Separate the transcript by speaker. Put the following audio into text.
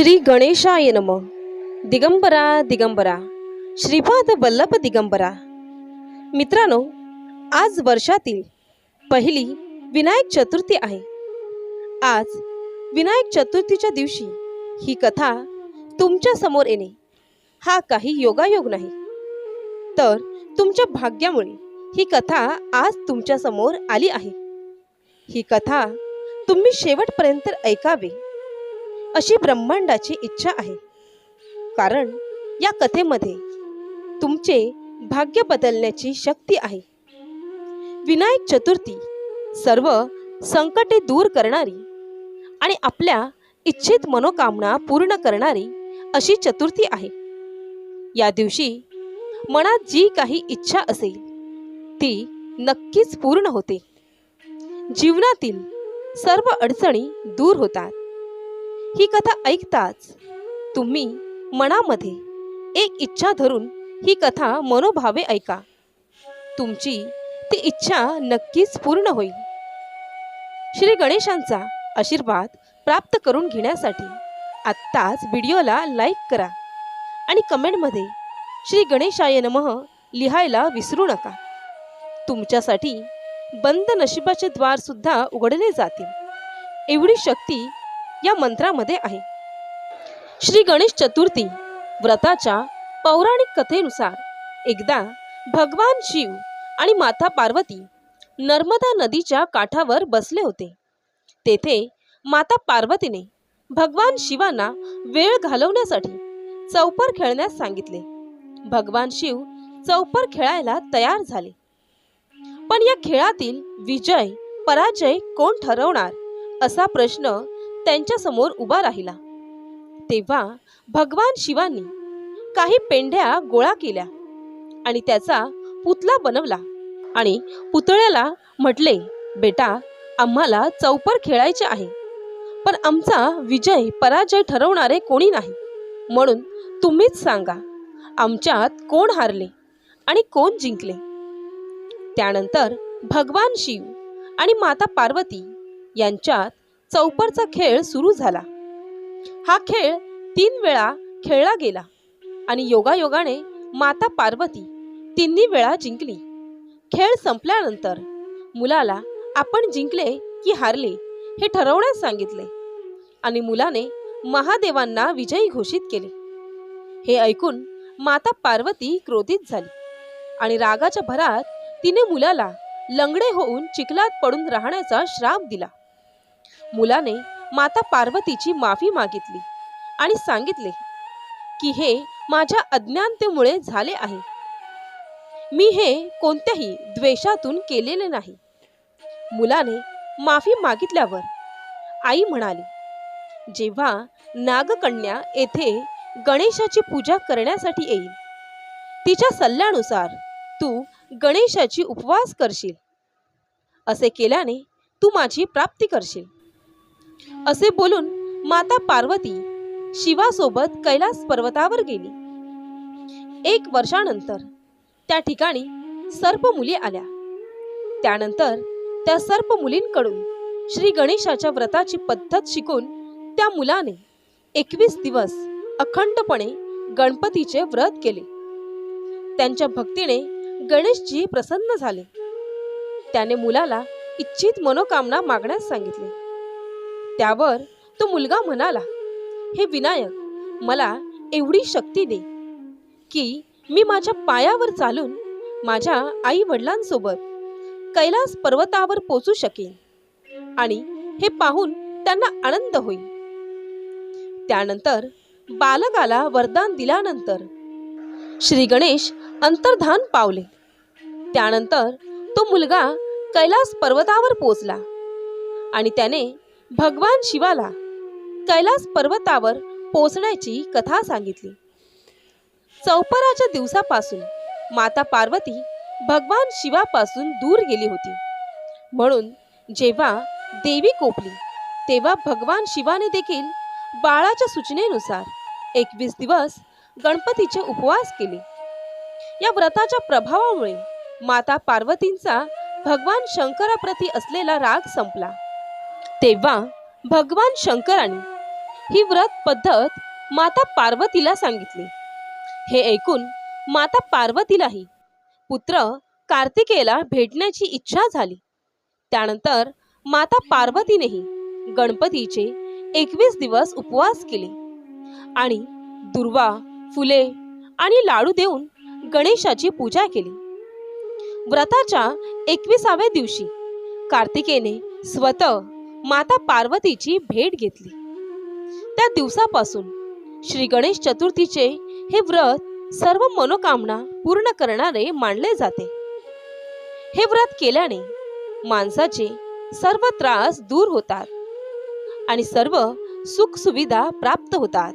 Speaker 1: श्री गणेशाय नम. दिगंबरा दिगंबरा. श्रीपाद वल्लभ दिगंबरा. मित्रांनो आज वर्षातील पहिली विनायक चतुर्थी आहे. आज विनायक चतुर्थीच्या दिवशी ही कथा तुमच्यासमोर येणे हा काही योगायोग नाही. तर तुमच्या भाग्यामुळे ही कथा आज तुमच्यासमोर आली आहे. ही कथा तुम्ही शेवटपर्यंत ऐकावे अशी ब्रह्मांडाची इच्छा आहे. कारण या कथेमध्ये तुमचे भाग्य बदलण्याची शक्ती आहे. विनायक चतुर्थी सर्व संकटे दूर करणारी आणि आपल्या इच्छित मनोकामना पूर्ण करणारी अशी चतुर्थी आहे. या दिवशी मनात जी काही इच्छा असेल ती नक्कीच पूर्ण होते. जीवनातील सर्व अडचणी दूर होतात. ही कथा ऐकताच तुम्ही मनामध्ये एक इच्छा धरून ही कथा मनोभावे ऐका. तुमची ती इच्छा नक्कीच पूर्ण होईल. श्री गणेशांचा आशीर्वाद प्राप्त करून घेण्यासाठी आत्ताच व्हिडिओला लाईक करा आणि कमेंटमध्ये श्री गणेशाय नमः लिहायला विसरू नका. तुमच्यासाठी बंद नशिबाचे द्वारसुद्धा उघडले जातील. एवढी शक्ती या मंत्रामध्ये आहे. श्री गणेश चतुर्थी व्रताच्या पौराणिक कथेनुसार एकदा भगवान शिव आणि माता पार्वती नर्मदा नदीच्या काठावर बसले होते. तेथे माता पार्वतीने भगवान शिवांना वेळ घालवण्यासाठी चौपर खेळण्यास सांगितले. भगवान शिव चौपर खेळायला तयार झाले. पण या खेळातील विजय पराजय कोण ठरवणार असा प्रश्न त्यांच्यासमोर उभा राहिला. तेव्हा भगवान शिवांनी काही पेंढ्या गोळा केल्या आणि त्याचा पुतळा बनवला आणि पुतळ्याला म्हटले बेटा आम्हाला चौपर खेळायचे आहे पण आमचा विजय पराजय ठरवणारे कोणी नाही. म्हणून तुम्हीच सांगा आमच्यात कोण हारले आणि कोण जिंकले? त्यानंतर भगवान शिव आणि माता पार्वती यांच्यात चौपरचा खेळ सुरू झाला. हा खेळ तीन वेळा खेळला गेला आणि योगायोगाने माता पार्वती तिन्ही वेळा जिंकली. खेळ संपल्यानंतर मुलाला आपण जिंकले की हारले हे ठरवण्यास सांगितले आणि मुलाने महादेवांना विजयी घोषित केले. हे ऐकून माता पार्वती क्रोधित झाली आणि रागाच्या भरात तिने मुलाला लंगडे होऊन चिखलात पडून राहण्याचा श्राप दिला. मुलाने माता पार्वतीची माफी मागितली आणि सांगितले की हे माझ्या अज्ञानतेमुळे झाले आहे. मी हे कोणत्याही द्वेषातून केलेले नाही. मुलाने माफी मागितल्यावर आई म्हणाली जेव्हा नागकन्या येथे गणेशाची पूजा करण्यासाठी येईल तिच्या सल्ल्यानुसार तू गणेशाची उपवास करशील. असे केल्याने तू माझी प्राप्ती करशील. असे बोलून माता पार्वती शिवासोबत कैलास पर्वतावर गेली. एक वर्षानंतर त्या ठिकाणी सर्प मुली आल्या. त्यानंतर त्या सर्प मुलींकडून श्री गणेशाच्या व्रताची पद्धत शिकून त्या मुलाने एकवीस दिवस अखंडपणे गणपतीचे व्रत केले. त्यांच्या भक्तीने गणेशजी प्रसन्न झाले. त्याने मुलाला इच्छित मनोकामना मागण्यास सांगितले. त्यावर तो मुलगा म्हणाला हे विनायक मला एवढी शक्ती दे की मी माझ्या पायावर चालून माझ्या आई वडिलांसोबत कैलास पर्वतावर पोचू शकेन आणि हे पाहून त्यांना आनंद होईल. त्यानंतर बालकाला वरदान दिल्यानंतर श्री गणेश अंतर्धान पावले. त्यानंतर तो मुलगा कैलास पर्वतावर पोचला आणि त्याने भगवान शिवाला कैलास पर्वतावर पोचण्याची कथा सांगितली. चौपराच्या दिवसापासून माता पार्वती भगवान शिवापासून दूर गेली होती. म्हणून जेव्हा देवी कोपली तेव्हा भगवान शिवाने देखील बाळाच्या सूचनेनुसार एकवीस दिवस गणपतीचे उपवास केले. या व्रताच्या प्रभावामुळे माता पार्वतींचा भगवान शंकराप्रती असलेला राग संपला. तेव्हा भगवान शंकराने ही व्रत पद्धत माता पार्वतीला सांगितली. हे ऐकून माता पार्वतीलाही पुत्र कार्तिकेयला भेटण्याची इच्छा झाली. त्यानंतर माता पार्वतीनेही गणपतीचे एकवीस दिवस उपवास केले आणि दुर्वा फुले आणि लाडू देऊन गणेशाची पूजा केली. व्रताच्या एकविसाव्या दिवशी कार्तिकेने स्वतः माता पार्वतीची भेट घेतली. त्या दिवसापासून श्री गणेश चतुर्थीचे हे व्रत सर्व मनोकामना पूर्ण करणारे मानले जाते. हे व्रत केल्याने माणसाचे सर्व त्रास दूर होतात आणि सर्व सुख सुविधा प्राप्त होतात.